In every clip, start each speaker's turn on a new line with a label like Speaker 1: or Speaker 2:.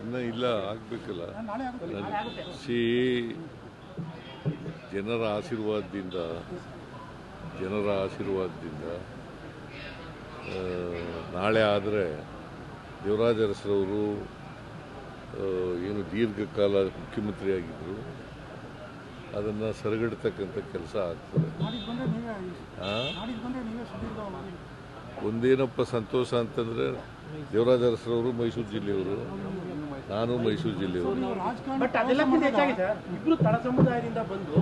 Speaker 1: ಇನ್ನ ಇಲ್ಲ ಆಗಬೇಕಲ್ಲ. ಸಿ ಜನರ ಆಶೀರ್ವಾದದಿಂದ ಜನರ ಆಶೀರ್ವಾದದಿಂದ ನಾಳೆ ಆದರೆ ದೇವರಾಜ ಅರಸರವರು ಏನು ದೀರ್ಘಕಾಲ ಮುಖ್ಯಮಂತ್ರಿಯಾಗಿದ್ದರು ಅದನ್ನು ಸರಿಗಡ್ತಕ್ಕಂಥ ಕೆಲಸ ಆಗ್ತದೆ. ಒಂದೇನಪ್ಪ ಸಂತೋಷ ಅಂತಂದ್ರೆ ದೇವರಾಜ ಅರಸರವರು ಮೈಸೂರು ಜಿಲ್ಲೆಯವರು ನಾನು ಮೈಸೂರು ಜಿಲ್ಲೆಯವರು.
Speaker 2: ಬಟ್ ಅದೆಲ್ಲಕ್ಕಿಂತ ಹೆಚ್ಚಾಗಿ ಸರ್ ಇಬ್ರು ತಳ ಸಮುದಾಯದಿಂದ ಬಂದು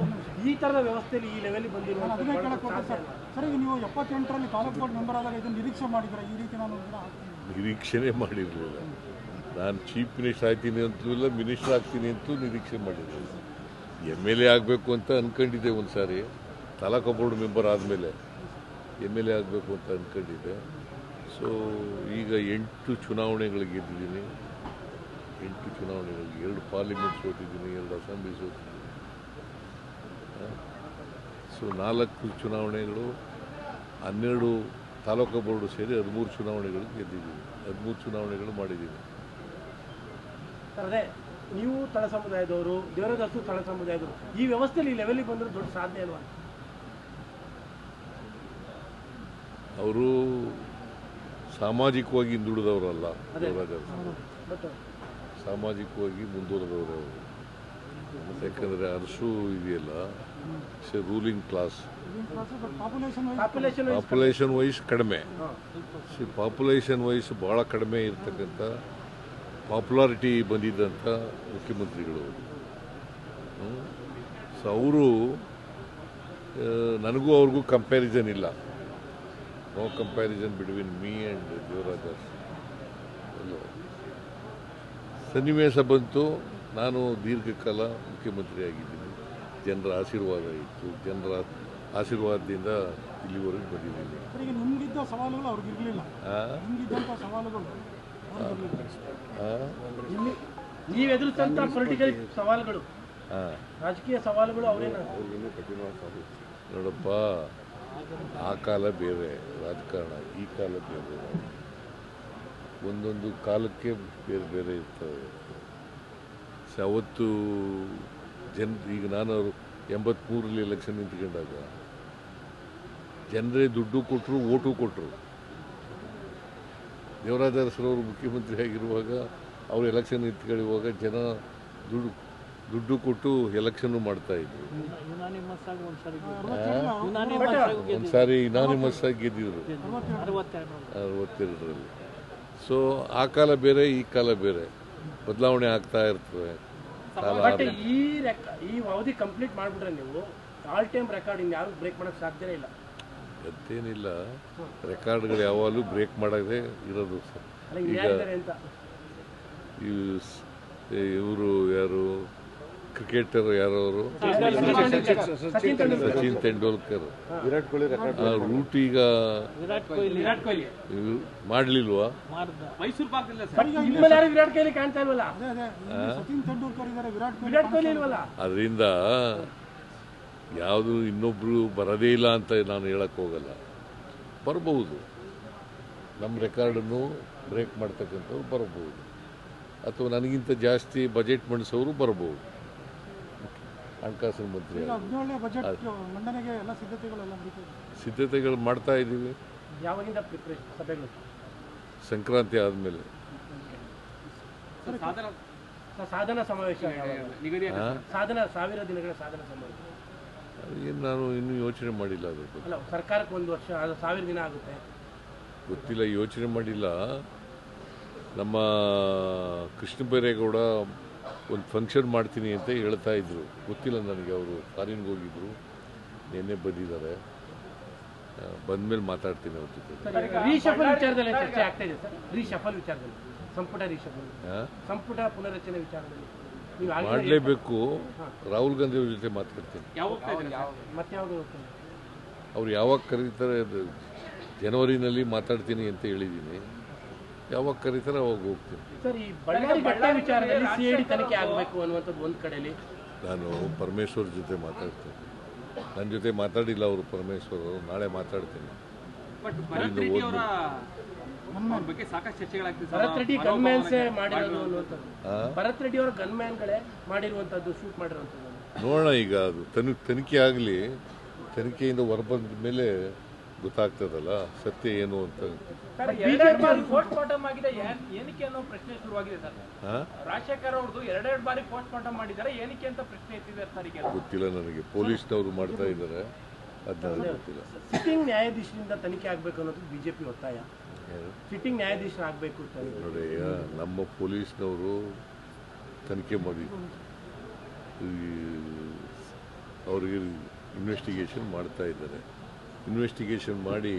Speaker 2: ಈ ತರದ ವ್ಯವಸ್ಥೆಯಲ್ಲಿ ಈ ಲೆವೆಲ್ ಬಂದಿರುವಂತ
Speaker 3: ಅದನ್ನೇ ಕೇಳಕ್ಕೆ ಹೋಗ್ತದೆ ಸರ್. ಸರ್ ಈಗ ನೀವು ಎಪ್ಪತ್ತೆಂಟರಲ್ಲಿ ತಾಲೂಕು ಬೋರ್ಡ್ ಮೆಂಬರ್ ಆದಾಗ ಇದನ್ನು ನಿರೀಕ್ಷೆ ಮಾಡಿದ್ರೆ ಈ ರೀತಿ ನಾನು
Speaker 1: ನಿರೀಕ್ಷೆನೇ ಮಾಡಿರಲಿಲ್ಲ. ನಾನು ಚೀಫ್ ಮಿನಿಸ್ಟರ್ ಆಗ್ತೀನಿ ಅಂತಲೂ ಇಲ್ಲ ಮಿನಿಸ್ಟರ್ ಆಗ್ತೀನಿ ಅಂತೂ ನಿರೀಕ್ಷೆ ಮಾಡಿರಲಿಲ್ಲ. ಎಂ ಎಲ್ ಎ ಆಗಬೇಕು ಅಂತ ಅಂದ್ಕೊಂಡಿದ್ದೆ ಒಂದು ಸಾರಿ ತಾಲೂಕು ಬೋರ್ಡ್ ಮೆಂಬರ್ ಆದಮೇಲೆ. ಎಂ ಎಲ್ ಎ ಆಗಬೇಕು ಅಂತ ಅಂದ್ಕೊಂಡಿದ್ದೆ ಸೊ ಈಗ ಎಂಟು ಚುನಾವಣೆಗಳು ಗೆದ್ದಿದ್ದೀನಿ. ಎಂಟು ಚುನಾವಣೆಗಳಿಗೆ ಎರಡು ಪಾರ್ಲಿಮೆಂಟ್ ಸೋತಿದ್ದೀನಿ, ಎರಡು ಅಸೆಂಬ್ಲಿ ಸೋತಿದ್ದೀನಿ. ಸೊ ನಾಲ್ಕು ಚುನಾವಣೆಗಳು, ಹನ್ನೆರಡು ತಾಲೂಕು ಬೋರ್ಡು ಸೇರಿ ಹದಿಮೂರು ಚುನಾವಣೆಗಳು ಗೆದ್ದಿದ್ದೀನಿ. ಹದಿಮೂರು ಚುನಾವಣೆಗಳು
Speaker 2: ಮಾಡಿದ್ದೀನಿ. ನೀವು ತಳ ಸಮುದಾಯದವರು ದೇವರದಾಸು ತಳ ಸಮುದಾಯದವರು, ಈ ವ್ಯವಸ್ಥೆಯಲ್ಲಿ ಲೆವೆಲ್ಗೆ ಬಂದರೆ ದೊಡ್ಡ ಸಾಧನೆ ಅಲ್ವಾ?
Speaker 1: ಅವರು ಸಾಮಾಜಿಕವಾಗಿ ಹಿಂದುಳಿದವರಲ್ಲ ಸಾಮಾಜಿಕವಾಗಿ ಮುಂದುವರೆದವರು ಅವರು. ಯಾಕಂದರೆ ಅರಸು ಇದೆಯಲ್ಲ ರೂಲಿಂಗ್ ಕ್ಲಾಸ್
Speaker 3: ಪಾಪ್ಯುಲೇಷನ್
Speaker 1: ವೈಸ್ ಕಡಿಮೆ. ಸಿ ಪಾಪ್ಯುಲೇಷನ್ ವೈಸ್ ಭಾಳ ಕಡಿಮೆ ಇರ್ತಕ್ಕಂಥ ಪಾಪ್ಯುಲಾರಿಟಿ ಬಂದಿದ್ದಂಥ ಮುಖ್ಯಮಂತ್ರಿಗಳು ಸೊ ಅವರು ನನಗೂ ಅವ್ರಿಗೂ ಕಂಪ್ಯಾರಿಸನ್ ಇಲ್ಲ. No comparison between me and Devaraja ಅಲ್ಲ. ಸನ್ನಿವೇಶ ಬಂತು. ನಾನು ದೀರ್ಘಕಾಲ ಮುಖ್ಯಮಂತ್ರಿಯಾಗಿದ್ದೀನಿ. ಜನರ ಆಶೀರ್ವಾದ ಇತ್ತು. ಜನರ ಆಶೀರ್ವಾದದಿಂದ ಇಲ್ಲಿವರೆಗೆ ಬಂದಿದ್ದೀನಿ.
Speaker 3: ಸವಾಲುಗಳು.
Speaker 2: ರಾಜಕೀಯ ಸವಾಲುಗಳು ಅವರೇನ?
Speaker 1: ನೋಡಪ್ಪ. ಆ ಕಾಲ ಬೇರೆ, ರಾಜಕಾರಣ ಈ ಕಾಲ ಬೇರೆ. ಒಂದೊಂದು ಕಾಲಕ್ಕೆ ಬೇರೆ ಬೇರೆ ಇರ್ತವೆ. ಸೊ ಅವತ್ತು ಜನ, ಈಗ ನಾನು ಎಂಬತ್ಮೂರಲ್ಲಿ ಎಲೆಕ್ಷನ್ ನಿಂತ್ಕೊಂಡಾಗ ಜನರೇ ದುಡ್ಡು ಕೊಟ್ಟರು ಓಟು ಕೊಟ್ಟರು ದೇವರಾಜ ಅರಸರವರು ಮುಖ್ಯಮಂತ್ರಿ ಆಗಿರುವಾಗ ಅವರು ಎಲೆಕ್ಷನ್ ನಿಂತ್ಕೊಳ್ಳುವಾಗ ಜನ ದುಡ್ಡು ದುಡ್ಡು ಕೊಟ್ಟು ಎಲೆಕ್ಷನ್ ಮಾಡ್ತಾ ಇದ್ರು.
Speaker 4: ಯುನಾನಿಮಸ್ ಆಗಿ ಒಂದ್ಸರಿ ಯುನಾನಿಮಸ್ ಆಗಿ
Speaker 1: ಒಂದ್ಸಾರಿ ಇನಾನಿಮಸ್ ಆಗಿ ಗೆದ್ದಿದ್ರು.
Speaker 4: ಅರವತ್ತೆರಡು
Speaker 1: ಅರವತ್ತೆರಡರಲ್ಲಿ. ಸೊ ಆ ಕಾಲ ಬೇರೆ ಈ ಕಾಲ ಬೇರೆ. ಬದಲಾವಣೆ ಆಗ್ತಾ
Speaker 2: ಇರ್ತದೆ. ಈ ಅವಧಿ ಕಂಪ್ಲೀಟ್ ಮಾಡ್ಬಿಟ್ರೆ ನೀವು ಆಲ್ ಟೈಮ್ ರೆಕಾರ್ಡ್ ಇನ್ ಯಾರು ಬ್ರೇಕ್ ಮಾಡಕ್ ಸಾಧ್ಯನೇ ಇಲ್ಲ.
Speaker 1: ಅಂತೇನಿಲ್ಲ ರೆಕಾರ್ಡ್ಗಳು ಯಾವಾಗಲೂ ಬ್ರೇಕ್ ಮಾಡದೆ ಇರೋದು ಸರ್.
Speaker 2: ಈಗ
Speaker 1: ಇವರು ಯಾರು? ಕ್ರಿಕೆಟರ್ ಯಾರವರು? ಅವರು
Speaker 2: ಸಚಿನ್ ತೆಂಡೂಲ್ಕರ್.
Speaker 1: ಸಚಿನ್ ತೆಂಡೂಲ್ಕರ್
Speaker 5: ವಿರಾಟ್ ಕೊಹ್ಲಿ
Speaker 1: ರೂಟ್ ಈಗ
Speaker 4: ವಿರಾಟ್ ಕೊಹ್ಲಿ.
Speaker 2: ವಿರಾಟ್ ಕೊಹ್ಲಿ.
Speaker 1: ಇವ್ರು ಮಾಡ್ಲಿಲ್ವಾ?
Speaker 4: ಮಾರ್ದ
Speaker 2: ಬಟ್ ನಿಮ್ಮಲ್ಲಿ ವಿರಾಟ್ ಕೊಹ್ಲಿ ಕಾಣ್ತಾ ಇಲ್ವಲ್ಲ?
Speaker 3: ಅದೇ ಅದೇ. ಇಲ್ಲಿ ಸಚಿನ್ ತೆಂಡೂಲ್ಕರ್ ಇದ್ದಾರೆ ವಿರಾಟ್ ಕೊಹ್ಲಿ
Speaker 2: ಇಲ್ವಲ್ಲ?
Speaker 1: ಅದರಿಂದ ಯಾವುದು ಇನ್ನೊಬ್ರು ಬರದೇ ಇಲ್ಲ ಅಂತ ನಾನು ಹೇಳಕ್ ಹೋಗಲ್ಲ. ಬರಬಹುದು. ನಮ್ಮ ರೆಕಾರ್ಡನ್ನು ಬ್ರೇಕ್ ಮಾಡ್ತಕ್ಕಂಥವ್ರು ಬರಬಹುದು. ಅಥವಾ ನನಗಿಂತ ಜಾಸ್ತಿ ಬಜೆಟ್ ಮಂಡಿಸೋರು ಬರಬಹುದು. ಹಣಕಾಸಿನ ಮಂತ್ರಿ
Speaker 3: ಹದಿನೇಳನೇ ಬಜೆಟ್ ಮಂಡನೆಗೆ ಎಲ್ಲ ಸಿದ್ಧತೆಗಳೆಲ್ಲ
Speaker 1: ಸಿದ್ಧತೆಗಳು ಮಾಡ್ತಾ ಇದ್ದೀವಿ.
Speaker 2: ಯಾವಾಗಿಂದ ಪ್ರಿಪ್ರೇಷನ್ ಸಭೆಗಳು?
Speaker 1: ಸಂಕ್ರಾಂತಿ ಆದಮೇಲೆ.
Speaker 2: ಸರ್, ಸಾಧನಾ ಸಮಾವೇಶ? ಸಾಧನ ಸಾವಿರ ದಿನಗಳ ಸಾಧನ ಸಮಾವೇಶ.
Speaker 1: ಏನು ನಾನು ಇನ್ನೂ ಯೋಚನೆ ಮಾಡಿಲ್ಲ ಅದ್ರ ಬಗ್ಗೆ.
Speaker 2: ಅಲ್ಲ ಸರ್ಕಾರಕ್ಕೆ ಒಂದು ವರ್ಷ ಅದು ಸಾವಿರ ದಿನ ಆಗುತ್ತೆ.
Speaker 1: ಗೊತ್ತಿಲ್ಲ ಯೋಚನೆ ಮಾಡಿಲ್ಲ. ನಮ್ಮ ಕೃಷ್ಣ ಬೈರೇಗೌಡ ಒಂದು ಫಂಕ್ಷನ್ ಮಾಡ್ತೀನಿ ಅಂತ ಹೇಳ್ತಾ ಇದ್ರು. ಗೊತ್ತಿಲ್ಲ ನನಗೆ ಅವರು ಫಾರಿನ್ಗೆ ಹೋಗಿದ್ರು. ನಿನ್ನೆ ಬಂದಿದ್ದಾರೆ. ಬಂದಮೇಲೆ ಮಾತಾಡ್ತೀನಿ ಅವ್ರ ಜೊತೆ. ಮಾಡಲೇಬೇಕು. ರಾಹುಲ್ ಗಾಂಧಿ ಅವ್ರ ಜೊತೆ ಮಾತಾಡ್ತೀನಿ. ಅವ್ರು ಯಾವಾಗ ಕರೀತಾರೆ ಅದು ಜನವರಿನಲ್ಲಿ ಮಾತಾಡ್ತೀನಿ ಅಂತ ಹೇಳಿದ್ದೀನಿ. ಯಾವಾಗ ಕರೀತಾರೆ ಅವಾಗ ಹೋಗ್ತೀನಿ.
Speaker 2: ಸರ್ ಈ ಬಳ್ಳಾರಿ ವಿಚಾರದಲ್ಲಿ ಸಿಐಡಿ ತನಿಖೆ ಆಗಬೇಕು ಅನ್ನುವಂಥದ್ದು ಒಂದು ಕಡೆಯಲ್ಲಿ
Speaker 1: ನಾನು ಪರಮೇಶ್ವರ್ ಜೊತೆ ಮಾತಾಡ್ತೀನಿ. ನನ್ನ ಜೊತೆ ಮಾತಾಡಿಲ್ಲ ಅವರು ಪರಮೇಶ್ವರ್ ಅವರು ನಾಳೆ ಮಾತಾಡ್ತೀನಿ.
Speaker 6: ಬಟ್ ಭರತ್ ರೆಡ್ಡಿ ಅವರ
Speaker 1: ಹೋದ್ಮೇಲೆ
Speaker 3: ನನ್ನ
Speaker 5: ಅವ್ರ ಬಗ್ಗೆ ಸಾಕಷ್ಟು ಚರ್ಚೆಗಳಾಗ್ತಿದೆ
Speaker 2: ಭರತ್ ರೆಡ್ಡಿ ಗನ್ಮ್ಯಾನ್ಸೇ ಮಾಡಿರೋದು ಅನ್ನುವಂಥದ್ದು.
Speaker 1: ಆ?
Speaker 2: ಭರತ್ ರೆಡ್ಡಿ ಅವರ ಗನ್ಮ್ಯಾನ್ಗಳೇ ಮಾಡಿರುವಂಥದ್ದು ಶೂಟ್ ಮಾಡಿರುವಂಥದ್ದು.
Speaker 1: ನೋಡೋಣ ಈಗ ಅದು. ತನಿ ತನಿಖೆ ಆಗಲಿ ತನಿಖೆಯಿಂದ ಹೊರಬಂದ ಮೇಲೆ ಗೊತ್ತಾಗ್ತದಲ್ಲ? ಸತ್ಯ ಏನು ಅಂತ.
Speaker 6: ಎರಡೆರಡು ಬಾರಿ ಪೋಸ್ಟ್ ಮಾರ್ಟಮ್ ಆಗಿದೆ ಏನಕ್ಕೆ ಅನ್ನೋ ಪ್ರಶ್ನೆ ಶುರುವಾಗಿದೆ ಸರ್?
Speaker 1: ಆ?
Speaker 6: ರಾಜಶೇಖರ್ ಅವ್ರದ್ದು ಎರಡೆರಡು ಬಾರಿ ಪೋಸ್ಟ್ ಮಾರ್ಟಮ್ ಮಾಡಿದ್ದಾರೆ. ಏನಕ್ಕೆ ಅಂತ ಪ್ರಶ್ನೆ ಎತ್ತಿದ್ದಾರೆ ಸರ್ ಈಗ
Speaker 1: ಗೊತ್ತಿಲ್ಲ ನನಗೆ. ಪೊಲೀಸ್ನವರು ಮಾಡ್ತಾ ಇದ್ದಾರೆ. ಅದನ್ನ ಗೊತ್ತಿಲ್ಲ.
Speaker 2: ಸಿಟ್ಟಿಂಗ್ ನ್ಯಾಯಾಧೀಶರಿಂದ ತನಿಖೆ ಆಗಬೇಕು ಅನ್ನೋದು ಬಿಜೆಪಿ ಒತ್ತಾಯ? ಸಿಟ್ಟಿಂಗ್ ನ್ಯಾಯಾಧೀಶರಾಗಬೇಕು ಅಂತ
Speaker 1: ನೋಡಿ ನಮ್ಮ ಪೊಲೀಸ್ನವರು ತನಿಖೆ ಮಾಡಿ. ಅವ್ರಿಗೆ ಇನ್ವೆಸ್ಟಿಗೇಷನ್ ಮಾಡ್ತಾ ಇದ್ದಾರೆ. ಇನ್ವೆಸ್ಟಿಗೇಷನ್ ಮಾಡಿ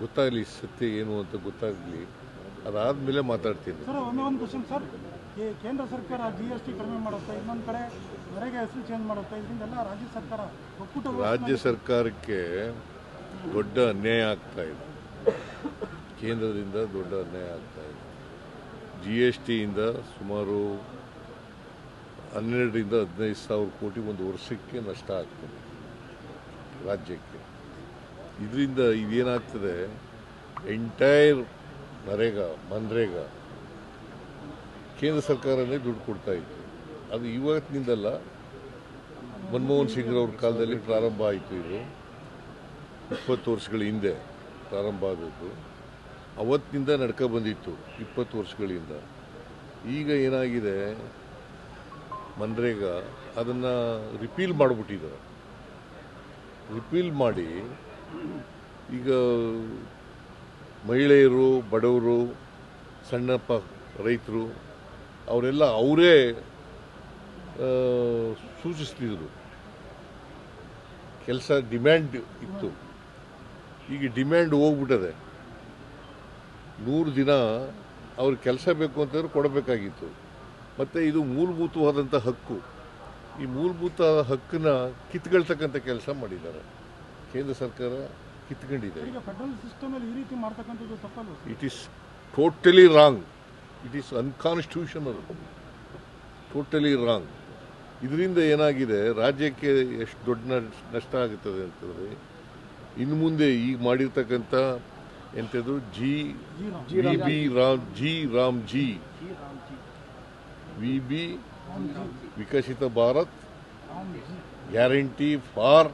Speaker 1: ಗೊತ್ತಾಗಲಿ ಸತ್ಯ ಏನು ಅಂತ ಗೊತ್ತಾಗಲಿ ಅದಾದಮೇಲೆ ಮಾತಾಡ್ತೀನಿ.
Speaker 3: ಸರ್ ಒಂದೇ ಒಂದು ಕ್ವಶನ್ ಸರ್. ಈ ಕೇಂದ್ರ ಸರ್ಕಾರ ಜಿ ಎಸ್ ಟಿ ಕಡಿಮೆ ಮಾಡುತ್ತೆ? ಇನ್ನೊಂದು ಕಡೆ ಹೆಸರು ಚೇಂಜ್ ಮಾಡುತ್ತೆ? ಇದರಿಂದೆಲ್ಲ ರಾಜ್ಯ ಸರ್ಕಾರ ಒಕ್ಕೂಟ
Speaker 1: ರಾಜ್ಯ ಸರ್ಕಾರಕ್ಕೆ ದೊಡ್ಡ ಅನ್ಯಾಯ ಆಗ್ತಾ ಇದೆ. ಕೇಂದ್ರದಿಂದ ದೊಡ್ಡ ಅನ್ಯಾಯ ಆಗ್ತಾ ಇದೆ. ಜಿ ಎಸ್ ಟಿಯಿಂದ ಸುಮಾರು ಹನ್ನೆರಡರಿಂದ ಹದಿನೈದು ಸಾವಿರ ಕೋಟಿ ಒಂದು ವರ್ಷಕ್ಕೆ ನಷ್ಟ ಆಗ್ತದೆ. ರಾಜ್ಯಕ್ಕೆ. ಇದರಿಂದ ಇದೇನಾಗ್ತದೆ? ಎಂಟೈರ್ ನರೇಗಾ, ಮನ್ರೇಗಾ ಕೇಂದ್ರ ಸರ್ಕಾರನೇ ದುಡ್ಡು ಕೊಡ್ತಾ ಇತ್ತು. ಅದು ಇವತ್ತಿನಿಂದಲ್ಲ, ಮನಮೋಹನ್ ಸಿಂಗ್ ಅವ್ರ ಕಾಲದಲ್ಲಿ ಪ್ರಾರಂಭ ಆಯಿತು ಇದು. ಇಪ್ಪತ್ತು ವರ್ಷಗಳ ಹಿಂದೆ ಪ್ರಾರಂಭ ಆದದ್ದು. ಅವತ್ತಿನಿಂದ ನಡ್ಕೊ ಬಂದಿತ್ತು, ಇಪ್ಪತ್ತು ವರ್ಷಗಳಿಂದ. ಈಗ ಏನಾಗಿದೆ? ಮನ್ರೇಗಾ ಅದನ್ನು ರಿಪೀಲ್ ಮಾಡಿಬಿಟ್ಟಿದ್ದಾರೆ. ರಿಪೀಲ್ ಮಾಡಿ ಈಗ ಮಹಿಳೆಯರು, ಬಡವರು, ಸಣ್ಣಪ್ಪ ರೈತರು, ಅವರೆಲ್ಲ ಅವರೇ ಸೂಚಿಸ್ತಿದ್ರು. ಕೆಲಸ ಡಿಮ್ಯಾಂಡ್ ಇತ್ತು. ಈಗ ಡಿಮ್ಯಾಂಡ್ ಹೋಗ್ಬಿಟ್ಟದೆ. ನೂರು ದಿನ ಅವ್ರಿಗೆ ಕೆಲಸ ಬೇಕು ಅಂತಂದ್ರೆ ಕೊಡಬೇಕಾಗಿತ್ತು. ಮತ್ತು ಇದು ಮೂಲಭೂತವಾದಂಥ ಹಕ್ಕು. ಈ ಮೂಲಭೂತ ಹಕ್ಕನ್ನ ಕಿತ್ಕೊಳ್ತಕ್ಕಂಥ ಕೆಲಸ ಮಾಡಿದ್ದಾರೆ. ಕೇಂದ್ರ ಸರ್ಕಾರ ಕಿತ್ಕೊಂಡಿದೆ. It is totally wrong it is unconstitutional totally wrong ಇದರಿಂದ ಏನಾಗಿದೆ? ರಾಜ್ಯಕ್ಕೆ ಎಷ್ಟು ದೊಡ್ಡ ನಷ್ಟ- ನಷ್ಟ ಆಗುತ್ತದೆ ಅಂತಂದರೆ ಇನ್ನು ಮುಂದೆ ಈಗ ಮಾಡಿರ್ತಕ್ಕಂಥ ಎಂಥದ್ದು G V B Ram G Ram G. V B Viksit Bharat guarantee for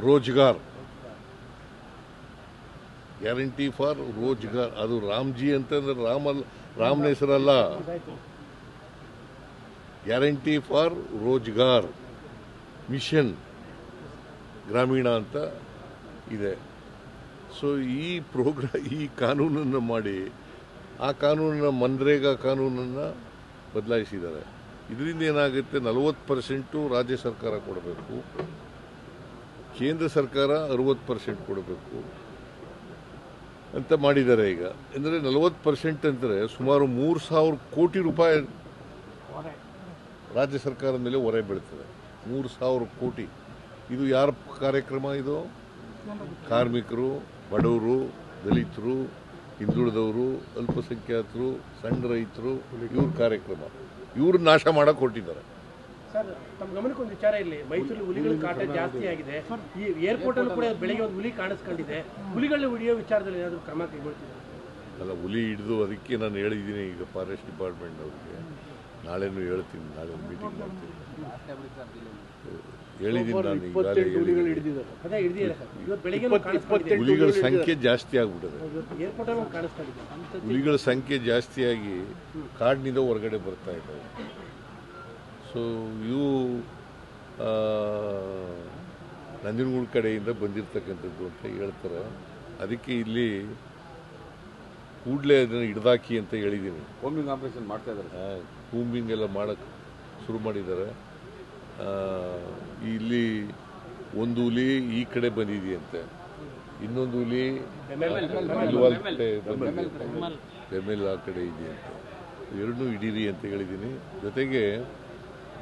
Speaker 1: Rozgar. Guarantee for Rozgar. ಅದು ರಾಮ್ಜಿ ಅಂತಂದ್ರೆ ರಾಮಲ್ ರಾಮನ ಹೆಸರಲ್ಲ guarantee for Rozgar. Mission Gramin ಅಂತ ಇದೆ. ಸೊ ಈ ಪ್ರೋಗ್ರಾ, ಈ ಕಾನೂನನ್ನು ಮಾಡಿ, ಆ ಕಾನೂನನ್ನು ಮನ್ರೇಗಾ ಕಾನೂನನ್ನು ಬದಲಾಯಿಸಿದ್ದಾರೆ. ಇದರಿಂದ ಏನಾಗುತ್ತೆ, ನಲವತ್ತು ಪರ್ಸೆಂಟು ರಾಜ್ಯ ಸರ್ಕಾರ ಕೊಡಬೇಕು. ಕೇಂದ್ರ ಸರ್ಕಾರ ಅರುವತ್ತು ಪರ್ಸೆಂಟ್ ಕೊಡಬೇಕು ಅಂತ ಮಾಡಿದ್ದಾರೆ ಈಗ. ಅಂದರೆ ನಲವತ್ತು ಪರ್ಸೆಂಟ್ ಅಂದರೆ ಸುಮಾರು ಮೂರು ಸಾವಿರ ಕೋಟಿ ರೂಪಾಯಿ ರಾಜ್ಯ ಸರ್ಕಾರದ ಮೇಲೆ ಹೊರೆ ಬೀಳ್ತದೆ. ಮೂರು ಸಾವಿರ ಕೋಟಿ. ಇದು ಯಾರ ಕಾರ್ಯಕ್ರಮ ಇದು? ಕಾರ್ಮಿಕರು, ಬಡವರು, ದಲಿತರು, ಹಿಂದುಳಿದವರು, ಅಲ್ಪಸಂಖ್ಯಾತರು, ಸಣ್ಣ ರೈತರು, ಇವ್ರ ಕಾರ್ಯಕ್ರಮ. ಇವರು ನಾಶ ಮಾಡೋಕೆ ಹೊರಟಿದ್ದಾರೆ.
Speaker 2: ಸರ್ ತಮ್ಮ ಗಮನಕ್ಕೊಂದು ವಿಚಾರ ಇಲ್ಲಿ ಮೈಸೂರಲ್ಲಿ ಹುಲಿಗಳ ಕಾಟ ಜಾಸ್ತಿ ಆಗಿದೆ. ಈ ಏರ್ಪೋರ್ಟ್ ಅಲ್ಲೂ ಕೂಡ ಬೆಳಿಗ್ಗೆ ಒಂದು ಹುಲಿ ಕಾಣಿಸ್ಕೊಂಡಿದೆ. ಹುಲಿಗಳನ್ನ ಹಿಡಿಯೋ ವಿಚಾರದಲ್ಲಿ ಏನಾದರೂ ಕ್ರಮ ಕೈಗೊಳ್ತಿದ್ದಾರೆ
Speaker 1: ಅಲ್ಲ ಹುಲಿ ಹಿಡಿದು ಅದಕ್ಕೆ ನಾನು ಹೇಳಿದ್ದೀನಿ ಈಗ ಫಾರೆಸ್ಟ್ ಡಿಪಾರ್ಟ್ಮೆಂಟ್ ಅವ್ರಿಗೆ. ನಾಳೆನೂ ಹೇಳ್ತೀನಿ ನಾಳೆ ಮೀಟಿಂಗ್ ಮಾಡ್ತೀನಿ. ಹೇಳಿದ್ದೀನಿ ನಾನು ಈಗಾಗಲೇ ಹೇಳಿದ್ದೀನಿ.
Speaker 2: ಅದೇ ಹಿಡಿದಿಲ್ಲ ಸರ್. ಇವತ್ತು ಬೆಳಿಗ್ಗೆ ಕಾಣಿಸ್ಕೊಂಡಿದೆ.
Speaker 1: ಹುಲಿಗಳ ಸಂಖ್ಯೆ ಜಾಸ್ತಿ ಆಗ್ಬಿಟ್ಟಿದೆ.
Speaker 2: ಒಂದು
Speaker 1: ಹುಲಿಗಳ ಸಂಖ್ಯೆ ಜಾಸ್ತಿಯಾಗಿ ಕಾಡಿನಿಂದ ಹೊರಗಡೆ ಬರ್ತಾ ಇದ್ದಾವೆ ಸೊ ಇವು ನಂಜನಗೂಡು ಕಡೆಯಿಂದ ಬಂದಿರತಕ್ಕಂಥದ್ದು ಅಂತ ಹೇಳ್ತಾರೆ. ಅದಕ್ಕೆ ಇಲ್ಲಿ ಕೂಡಲೇ ಅದನ್ನು ಹಿಡ್ದಾಕಿ ಅಂತ ಹೇಳಿದ್ದೀನಿ
Speaker 5: ಕೂಂಬಿಂಗ್ ಆಪರೇಷನ್ ಮಾಡ್ತಾ ಇದ್ದಾರೆ.
Speaker 1: ಕೂಂಬಿಂಗ್ ಎಲ್ಲ ಮಾಡಕ್ಕೆ ಶುರು ಮಾಡಿದ್ದಾರೆ. ಇಲ್ಲಿ ಒಂದು ಹುಲಿ ಈ ಕಡೆ ಬಂದಿದೆಯಂತೆ. ಇನ್ನೊಂದು ಹುಲಿ ಬೆಮೆಲ್ ಆ ಕಡೆ ಇದೆಯಂತೆ. ಎರಡನ್ನೂ ಹಿಡೀರಿ ಅಂತ ಹೇಳಿದ್ದೀನಿ ಜೊತೆಗೆ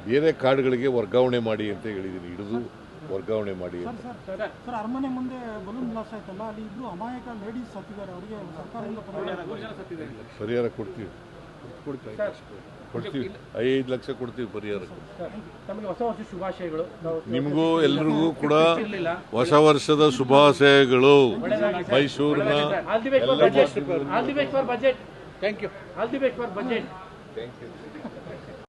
Speaker 1: ಬೇರೆ ಕಾರ್ಡ್ಗಳಿಗೆ ವರ್ಗಾವಣೆ ಮಾಡಿ ಅಂತ ಹೇಳಿದ್ದೀನಿ ಹಿಡಿದು ವರ್ಗಾವಣೆ ಮಾಡಿ ಅಂತ.
Speaker 3: ಸರ್ ಸರ್ ಅರಮನೆ ಮುಂದೆ ಬಲೂನ್ ಬ್ಲಾಸ್ಟ್ ಆಯ್ತಲ್ಲ ಅಲ್ಲಿ ಇಬ್ರು ಅಮಾಯಕ ಲೇಡೀಸ್ ಸತ್ತಿದ್ದಾರೆ ಅವರಿಗೆ ಸರ್ಕಾರದಿಂದ ಪರಿಹಾರ
Speaker 1: ಕೊಡ್ತೀವಿ.
Speaker 2: ಸರ್
Speaker 1: ಕೊಡ್ತೀವಿ. ಐದು ಲಕ್ಷ ಕೊಡ್ತೀವಿ
Speaker 2: ಪರಿಹಾರ.
Speaker 1: ನಿಮಗೂ ಎಲ್ರಿಗೂ ಕೂಡ ಹೊಸ ವರ್ಷದ ಶುಭಾಶಯಗಳು. ಮೈಸೂರಿನ
Speaker 2: all the best for budget all the best for budget thank you